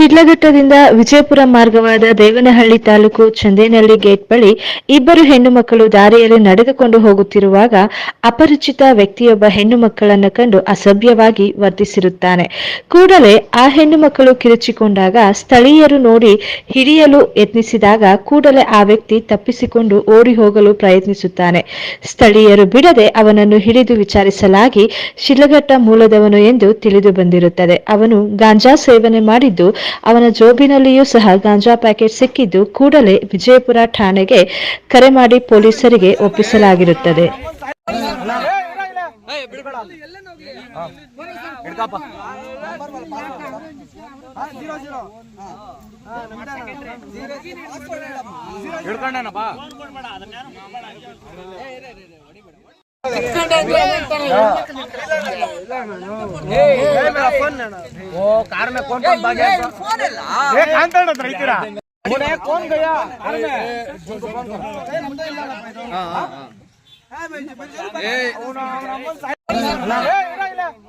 ಶಿಡ್ಲಘಟ್ಟದಿಂದ ವಿಜಯಪುರ ಮಾರ್ಗವಾದ ದೇವನಹಳ್ಳಿ ತಾಲೂಕು ಚಂದೇನಹಳ್ಳಿ ಗೇಟ್ ಬಳಿ ಇಬ್ಬರು ಹೆಣ್ಣು ಮಕ್ಕಳು ದಾರಿಯಲ್ಲಿ ನಡೆದುಕೊಂಡು ಹೋಗುತ್ತಿರುವಾಗ ಅಪರಿಚಿತ ವ್ಯಕ್ತಿಯೊಬ್ಬ ಹೆಣ್ಣು ಮಕ್ಕಳನ್ನು ಕಂಡು ಅಸಭ್ಯವಾಗಿ ವರ್ತಿಸಿರುತ್ತಾನೆ. ಕೂಡಲೇ ಆ ಹೆಣ್ಣು ಮಕ್ಕಳು ಕಿರುಚಿಕೊಂಡಾಗ ಸ್ಥಳೀಯರು ನೋಡಿ ಹಿಡಿಯಲು ಯತ್ನಿಸಿದಾಗ ಕೂಡಲೇ ಆ ವ್ಯಕ್ತಿ ತಪ್ಪಿಸಿಕೊಂಡು ಓಡಿ ಹೋಗಲು ಪ್ರಯತ್ನಿಸುತ್ತಾನೆ. ಸ್ಥಳೀಯರು ಬಿಡದೆ ಅವನನ್ನು ಹಿಡಿದು ವಿಚಾರಿಸಲಾಗಿ ಶಿಡ್ಲಘಟ್ಟ ಮೂಲದವನು ಎಂದು ತಿಳಿದು ಬಂದಿರುತ್ತದೆ. ಅವನು ಗಾಂಜಾ ಸೇವನೆ ಮಾಡಿದ್ದು ಅವನ ಜೋಬಿನಲ್ಲಿಯೂ ಸಹ ಗಾಂಜಾ ಪ್ಯಾಕೆಟ್ ಸಿಕ್ಕಿದ್ದು ಕೂಡಲೇ ವಿಜಯಪುರ ಠಾಣೆಗೆ ಕರೆ ಮಾಡಿ ಪೊಲೀಸರಿಗೆ ಒಪ್ಪಿಸಲಾಗಿರುತ್ತದೆ. ಓ ಕಾರ್ ಮೇ ಕೋನ್ ಕೋನ್ ಫೋನ್ ಏ ಕಾಂತಾಡ ಹತ್ರ ಇದ್ದೀರಾ ಫೋನ್ ಏ ಗಯಾ ಹಾ ಏ